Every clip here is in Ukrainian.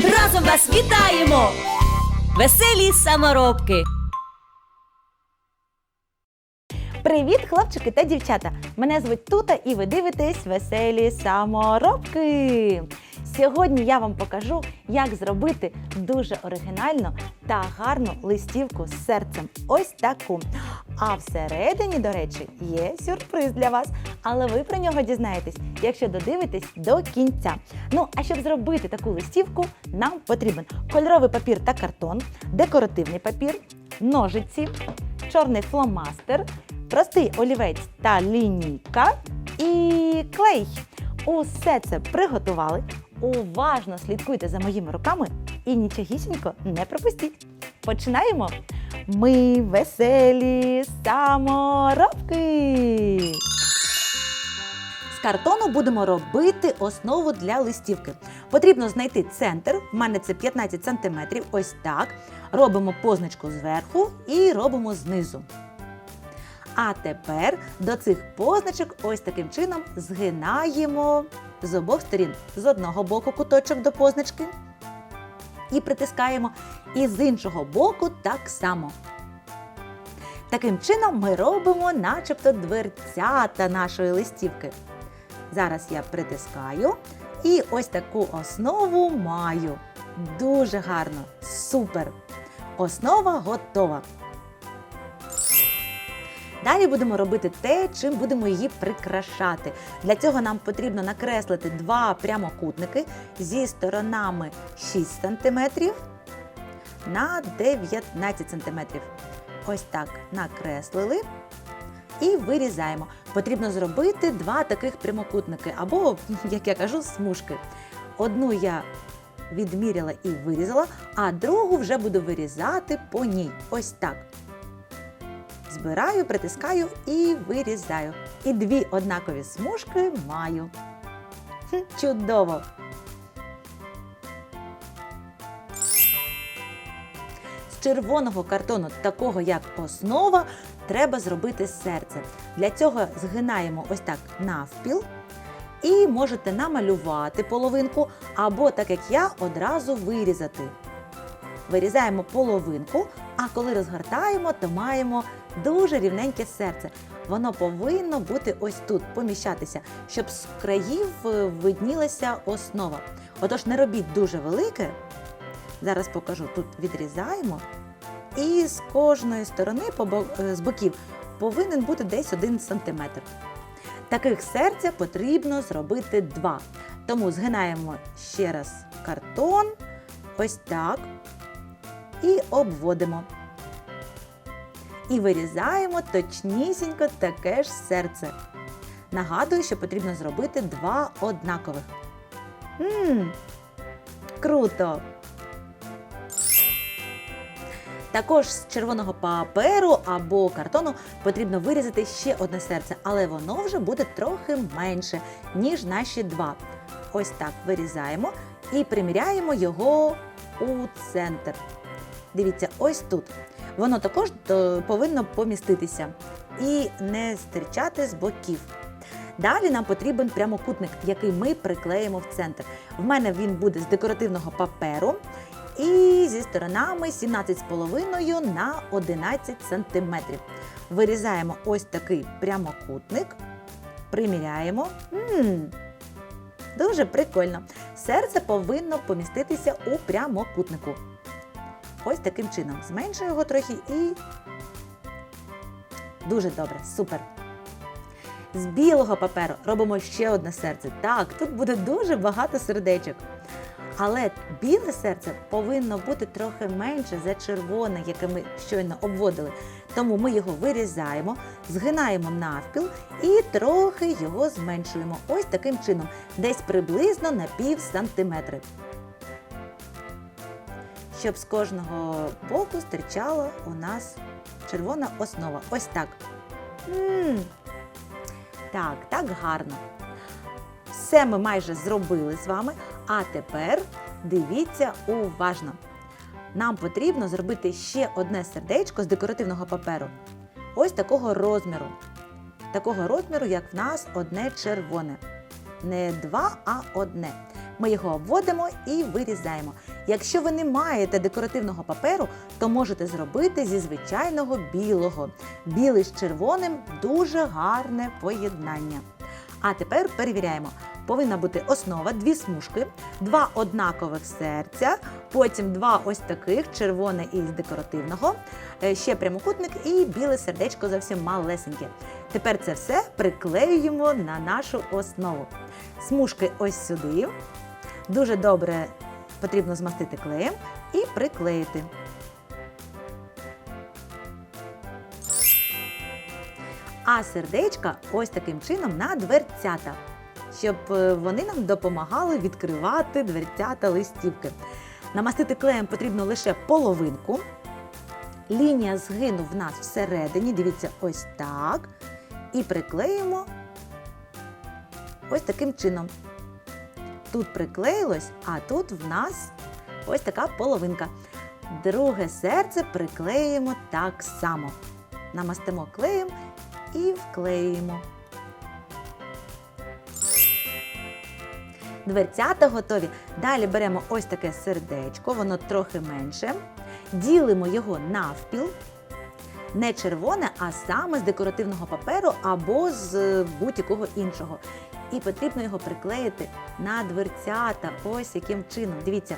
разом вас вітаємо, веселі саморобки. Привіт, хлопчики та дівчата! Мене звуть Тута і ви дивитесь веселі саморобки. Сьогодні я вам покажу, як зробити дуже оригінальну та гарну листівку з серцем. Ось таку. А всередині, до речі, є сюрприз для вас, але ви про нього дізнаєтесь, якщо додивитесь до кінця. Ну, а щоб зробити таку листівку, нам потрібен кольоровий папір та картон, декоративний папір, ножиці, чорний фломастер, простий олівець та лінійка і клей. Усе це приготували. Уважно слідкуйте за моїми руками і нічогісінько не пропустіть. Починаємо! Ми веселі саморобки! Картону будемо робити основу для листівки. Потрібно знайти центр. В мене це 15 см. Ось так. Робимо позначку зверху і робимо знизу. А тепер до цих позначок ось таким чином згинаємо з обох сторін. З одного боку куточок до позначки і притискаємо, і з іншого боку так само. Таким чином ми робимо начебто дверцята нашої листівки. Зараз я притискаю і ось таку основу маю. Дуже гарно, супер! Основа готова. Далі будемо робити те, чим будемо її прикрашати. Для цього нам потрібно накреслити два прямокутники зі сторонами 6 см на 19 см. Ось так накреслили і вирізаємо. Потрібно зробити два таких прямокутники, або, як я кажу, смужки. Одну я відміряла і вирізала, а другу вже буду вирізати по ній. Ось так. Збираю, притискаю і вирізаю. І дві однакові смужки маю. Чудово! З червоного картону, такого як основа, треба зробити серце. Для цього згинаємо ось так навпіл. І можете намалювати половинку, або, так як я, одразу вирізати. Вирізаємо половинку, а коли розгортаємо, то маємо дуже рівненьке серце. Воно повинно бути ось тут, поміщатися, щоб з країв е, виднілася основа. Отож, не робіть дуже велике. Зараз покажу, тут відрізаємо. І з кожної сторони е, з боків повинен бути десь 1 см. Таких серця потрібно зробити два. Тому згинаємо ще раз картон, ось так, і обводимо. І вирізаємо точнісінько таке ж серце. Нагадую, що потрібно зробити два однакових. Мм, круто! Також з червоного паперу або картону потрібно вирізати ще одне серце, але воно вже буде трохи менше, ніж наші два. Ось так вирізаємо і приміряємо його у центр. Дивіться, ось тут. Воно також е, повинно поміститися і не стирчати з боків. Далі нам потрібен прямокутник, який ми приклеїмо в центр. В мене він буде з декоративного паперу і зі сторонами 17,5 на 11 см. Вирізаємо ось такий прямокутник, приміряємо. М, Дуже прикольно. Серце повинно поміститися у прямокутнику. Ось таким чином. Зменшую його трохи і. Дуже добре, супер. З білого паперу робимо ще одне серце. Так, тут буде дуже багато сердечок. Але біле серце повинно бути трохи менше за червоне, яке ми щойно обводили. Тому ми його вирізаємо, згинаємо навпіл і трохи його зменшуємо. Ось таким чином, десь приблизно на пів сантиметри. Щоб з кожного боку стирчала у нас червона основа. Ось так. м Так, так гарно. Все ми майже зробили з вами. А тепер дивіться уважно. Нам потрібно зробити ще одне сердечко з декоративного паперу. Ось такого розміру. Такого розміру, як в нас одне червоне. Не два, а одне. Ми його обводимо і вирізаємо. Якщо ви не маєте декоративного паперу, то можете зробити зі звичайного білого. Білий з червоним дуже гарне поєднання. А тепер перевіряємо. Повинна бути основа, дві смужки, два однакових серця, потім два ось таких, червоне із декоративного, е, ще прямокутник і біле сердечко зовсім малесеньке. Тепер це все приклеюємо на нашу основу. Смужки ось сюди. Дуже добре потрібно змастити клеєм і приклеїти. А сердечка ось таким чином на дверцята, щоб е, вони нам допомагали відкривати дверцята листівки. Намастити клеєм потрібно лише половинку. Лінія згину в нас всередині, дивіться, ось так. І приклеїмо ось таким чином. Тут приклеїлось, а тут в нас ось така половинка. Друге серце приклеїмо так само. Намастимо клеєм і вклеїмо. Дверцята готові. Далі беремо ось таке сердечко, воно трохи менше. Ділимо його навпіл. Не червоне, а саме з декоративного паперу або з будь-якого іншого. І потрібно його приклеїти на дверцята. Ось яким чином. Дивіться,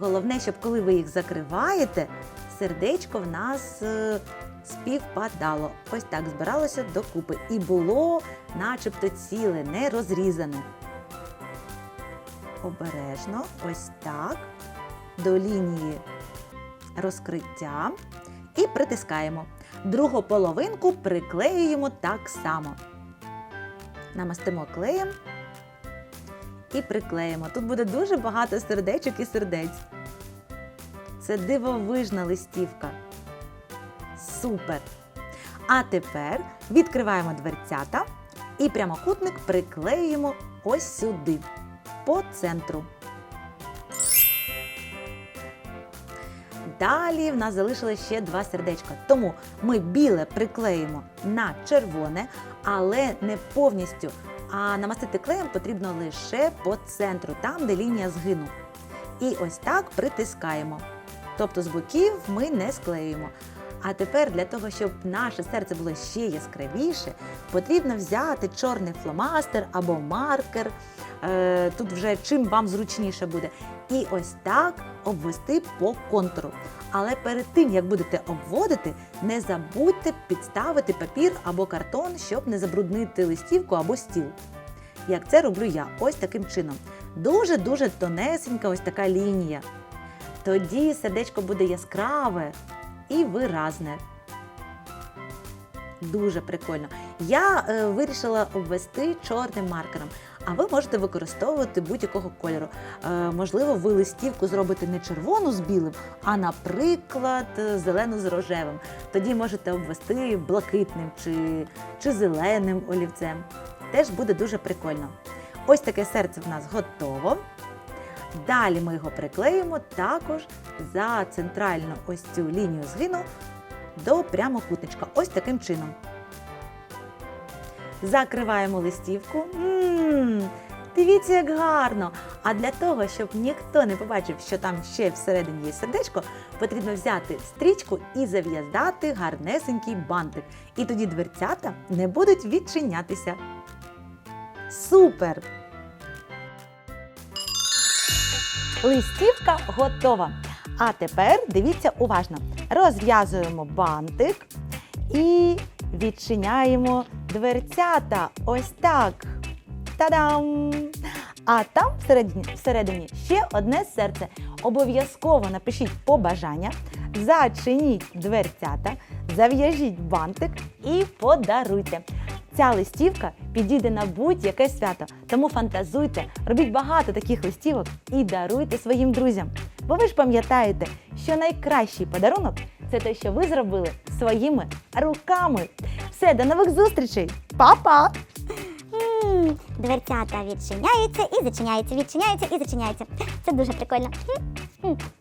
головне, щоб коли ви їх закриваєте, сердечко в нас е, співпадало. Ось так збиралося докупи. І було начебто ціле, не розрізане. Обережно, ось так, до лінії розкриття і притискаємо. Другу половинку приклеюємо так само. Намастимо клеєм і приклеїмо. Тут буде дуже багато сердечок і сердець. Це дивовижна листівка. Супер! А тепер відкриваємо дверцята і прямокутник приклеюємо ось сюди, по центру. Далі в нас залишилось ще два сердечка. Тому ми біле приклеїмо на червоне, але не повністю. А намастити клеєм потрібно лише по центру, там, де лінія згину. І ось так притискаємо. Тобто з боків ми не склеюємо. А тепер для того, щоб наше серце було ще яскравіше, потрібно взяти чорний фломастер або маркер. Е, Тут вже чим вам зручніше буде. І ось так обвести по контуру. Але перед тим, як будете обводити, не забудьте підставити папір або картон, щоб не забруднити листівку або стіл. Як це роблю я, ось таким чином. Дуже-дуже тонесенька ось така лінія. Тоді сердечко буде яскраве і виразне. Дуже прикольно. Я е, вирішила обвести чорним маркером, а ви можете використовувати будь-якого кольору. Е, можливо, ви листівку зробите не червону з білим, а, наприклад, е, зелену з рожевим. Тоді можете обвести блакитним чи, чи зеленим олівцем. Теж буде дуже прикольно. Ось таке серце в нас готово. Далі ми його приклеїмо також за центральну ось цю лінію згину до прямокутничка. Ось таким чином. Закриваємо листівку. М, Дивіться, як гарно! А для того, щоб ніхто не побачив, що там ще всередині є сердечко, потрібно взяти стрічку і зав'язати гарнесенький бантик. І тоді дверцята не будуть відчинятися. Супер! Листівка готова. А тепер дивіться уважно. Розв'язуємо бантик і відчиняємо дверцята. Ось так. Та-дам! А там всередині, всередині ще одне серце. Обов'язково напишіть побажання, зачиніть дверцята, зав'яжіть бантик і подаруйте. Ця листівка підійде на будь-яке свято, тому фантазуйте, робіть багато таких листівок і даруйте своїм друзям. Бо ви ж пам'ятаєте, що найкращий подарунок це те, що ви зробили своїми руками. Все, до нових зустрічей! Па-па! Дверцята відчиняються і зачиняються, відчиняються і зачиняються. Це дуже прикольно.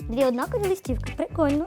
Дві однакові листівки. Прикольно.